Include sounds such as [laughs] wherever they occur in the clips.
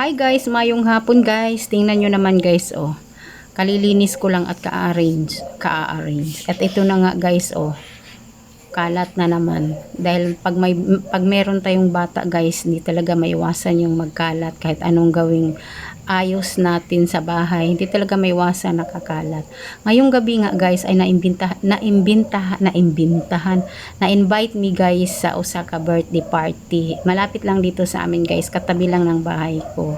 Hi guys, mayong hapon guys. Tingnan nyo naman guys, oh. Kalilinis ko lang at ka-arrange. Ka-arrange. At ito na nga guys, oh. Kalat na naman. Dahil pag, may, pag meron tayong bata guys, hindi talaga maiwasan yung magkalat kahit anong gawing ayos natin sa bahay. Hindi talaga maiwasan nakakalat. Ngayong gabi nga guys ay naimbintahan, naimbintahan, naimbintahan, na-invite me guys sa Osaka birthday party. Malapit lang dito sa amin guys, katabi lang ng bahay ko.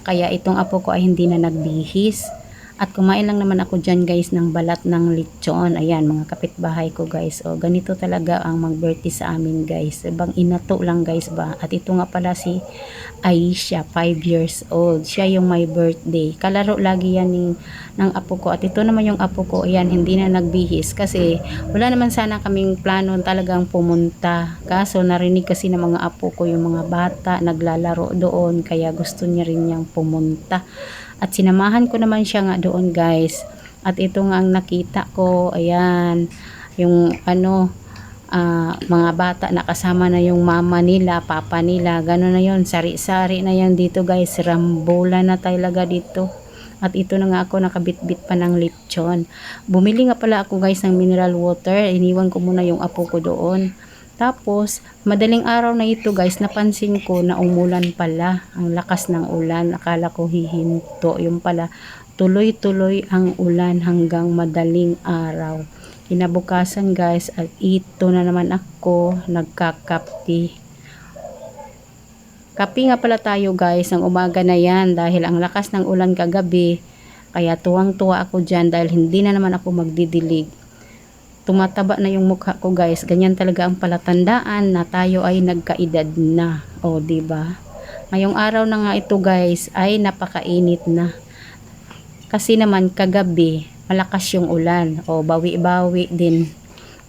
Kaya itong apo ko ay hindi na nagbihis. At kumain lang naman ako dyan guys ng balat ng lechon. Ayan, mga kapitbahay ko guys. O, ganito talaga ang mag-birthday sa amin guys. Ibang inato lang guys ba. At ito nga pala si Aisha, 5 years old. Siya yung my birthday. Kalaro lagi yan ng, ng apo ko. At ito naman yung apo ko. Ayan, hindi na nagbihis. Kasi wala naman sana kaming plano talagang pumunta. Kaso narinig kasi ng mga apo ko yung mga bata naglalaro doon. Kaya gusto niya rin niyang pumunta. At sinamahan ko naman siya nga doon guys. At ito nga ang nakita ko. Ayan. Yung ano, ah, mga bata nakasama na yung mama nila, papa nila. Gano'n na yon Sari-sari na yan dito guys. Rambola na talaga dito. At ito na nga ako nakabitbit pa ng lechon. Bumili nga pala ako guys ng mineral water. Iniwan ko muna yung apo ko doon. Tapos, madaling araw na ito guys, napansin ko na umulan pala. Ang lakas ng ulan. Akala ko hihinto. Yung pala, tuloy-tuloy ang ulan hanggang madaling araw. Kinabukasan guys, at ito na naman ako, nagkakapi. Kapi nga pala tayo guys, ang umaga na yan dahil ang lakas ng ulan kagabi. Kaya tuwang-tuwa ako dyan dahil hindi na naman ako magdidilig tumataba na yung mukha ko guys. Ganyan talaga ang palatandaan na tayo ay nagkaedad na. O di ba ngayong araw na nga ito guys ay napakainit na. Kasi naman kagabi malakas yung ulan. O bawi-bawi din.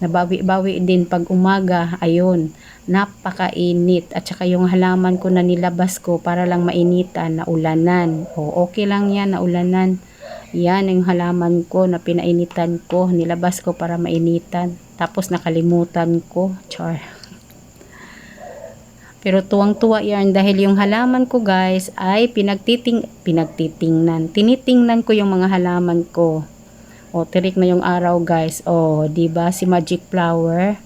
Nabawi-bawi din pag umaga. Ayun napakainit. At saka yung halaman ko na nilabas ko para lang mainitan na ulanan o okay lang yan na ulanan yan yung halaman ko na pinainitan ko. Nilabas ko para mainitan. Tapos nakalimutan ko. Char. Pero tuwang-tuwa yan dahil yung halaman ko guys ay pinagtiting pinagtitingnan. Tinitingnan ko yung mga halaman ko. O tirik na yung araw guys. O, ba si Magic Flower?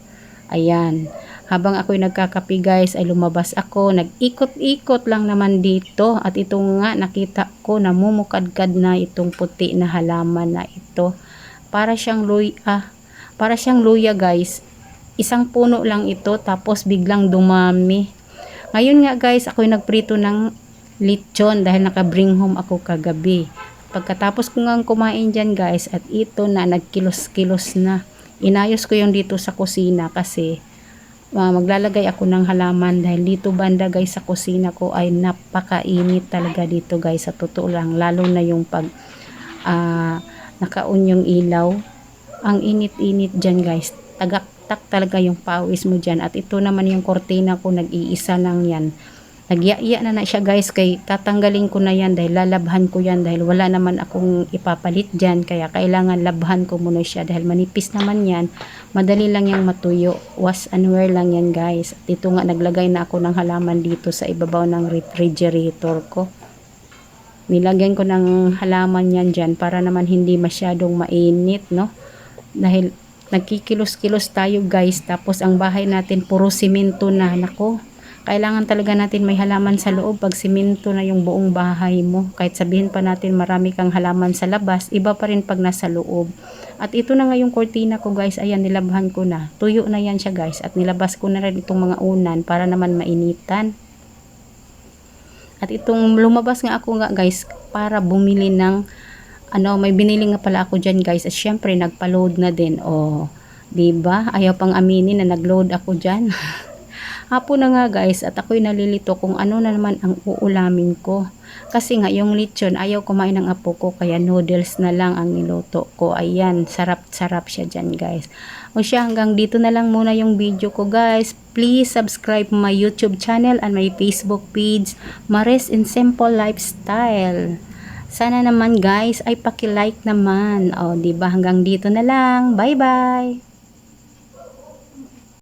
Ayan. Habang ako'y nagkakapi guys ay lumabas ako. Nag-ikot-ikot lang naman dito. At ito nga nakita ko namumukadkad na itong puti na halaman na ito. Para siyang luya. Ah, para siyang luya guys. Isang puno lang ito tapos biglang dumami. Ngayon nga guys ako'y nagprito ng lechon dahil naka-bring home ako kagabi. Pagkatapos ko nga kumain dyan guys at ito na nagkilos-kilos na. Inayos ko yung dito sa kusina kasi uh, maglalagay ako ng halaman dahil dito banda guys sa kusina ko ay napakainit talaga dito guys sa totoo lang. Lalo na yung pag uh, nakaon yung ilaw. Ang init-init dyan guys. Tagaktak talaga yung pawis mo dyan. At ito naman yung kortina ko nag-iisa lang yan Nagyaiya na na siya guys kay tatanggalin ko na yan dahil lalabhan ko yan dahil wala naman akong ipapalit dyan. Kaya kailangan labhan ko muna siya dahil manipis naman yan. Madali lang yung matuyo. Wash and wear lang yan guys. Dito nga naglagay na ako ng halaman dito sa ibabaw ng refrigerator ko. Nilagyan ko ng halaman yan dyan para naman hindi masyadong mainit no? Dahil nagkikilos-kilos tayo guys. Tapos ang bahay natin puro simento na. Nako kailangan talaga natin may halaman sa loob pag simento na yung buong bahay mo. Kahit sabihin pa natin marami kang halaman sa labas, iba pa rin pag nasa loob. At ito na nga yung kortina ko guys, ayan nilabhan ko na. Tuyo na yan siya guys at nilabas ko na rin itong mga unan para naman mainitan. At itong lumabas nga ako nga guys para bumili ng ano, may binili nga pala ako dyan guys. At syempre nagpa-load na din. O, oh, 'di ba? Ayaw pang aminin na nag-load ako dyan. [laughs] Hapon na nga guys at ako'y nalilito kung ano na naman ang uulamin ko. Kasi nga yung lechon ayaw kumain ng apo ko kaya noodles na lang ang niluto ko. Ayan, sarap-sarap siya dyan guys. O siya hanggang dito na lang muna yung video ko guys. Please subscribe my YouTube channel and my Facebook page Maris in Simple Lifestyle. Sana naman guys ay paki-like naman. O, di ba hanggang dito na lang. Bye-bye.